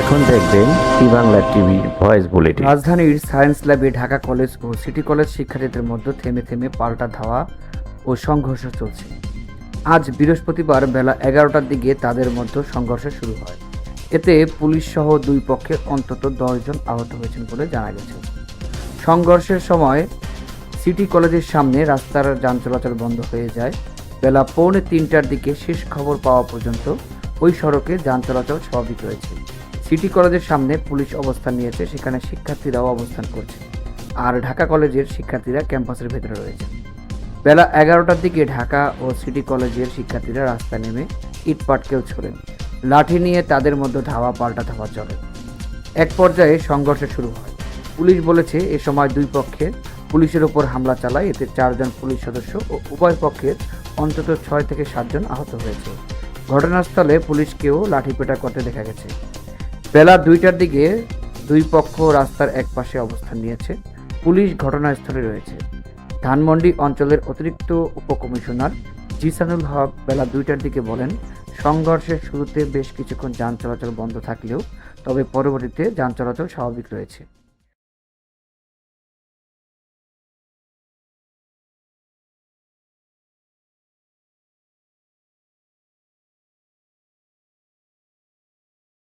এখন দেখবেন ই বাংলা টিভির ভয়েস বুলেটিন। রাজধানীর সায়েন্স ল্যাবে ঢাকা কলেজ ও সিটি কলেজ শিক্ষার্থীদের মধ্যে থেমে থেমে পাল্টা ধাওয়া ও সংঘর্ষ চলছে। আজ বৃহস্পতিবার বেলা এগারোটার দিকে তাদের মধ্যে সংঘর্ষ শুরু হয়। এতে পুলিশ সহ দুই পক্ষের অন্তত দশজন আহত হয়েছেন বলে জানা গেছে। সংঘর্ষের সময় সিটি কলেজের সামনে রাস্তার যান চলাচল বন্ধ হয়ে যায়। বেলা পৌনে তিনটার দিকে শেষ খবর পাওয়া পর্যন্ত ওই সড়কে যান চলাচল স্বাভাবিক রয়েছে। সিটি কলেজের সামনে পুলিশ অবস্থান নিয়েছে, সেখানে শিক্ষার্থীরাও অবস্থান করছে। আর ঢাকা কলেজের শিক্ষার্থীরা ক্যাম্পাসের ভেতরে রয়েছে। বেলা এগারোটার দিকে ঢাকা ও সিটি কলেজের শিক্ষার্থীরা রাস্তায় নেমে ইট পাটকেল ছোড়েন। লাঠি নিয়ে তাদের মধ্যে ধাওয়া, পাল্টা ধাওয়া চলে। এক পর্যায়ে সংঘর্ষ শুরু হয়। পুলিশ বলেছে, এ সময় দুই পক্ষে পুলিশের ওপর হামলা চালায়। এতে চারজন পুলিশ সদস্য ও উভয় পক্ষের অন্তত ছয় থেকে সাতজন আহত হয়েছে। ঘটনাস্থলে পুলিশকেও লাঠিপেটা করতে দেখা গেছে। বেলা দুইটার দিকে দুই পক্ষ রাস্তার এক পাশে অবস্থান নিয়েছে। পুলিশ ঘটনাস্থলে রয়েছে। ধানমন্ডি অঞ্চলের অতিরিক্ত উপকমিশনার জিসানুল হক বেলা দুইটার দিকে বলেন, সংঘর্ষের শুরুতে বেশ কিছুক্ষণ যান চলাচল বন্ধ থাকলেও, তবে পরবর্তীতে যান চলাচল স্বাভাবিক রয়েছে।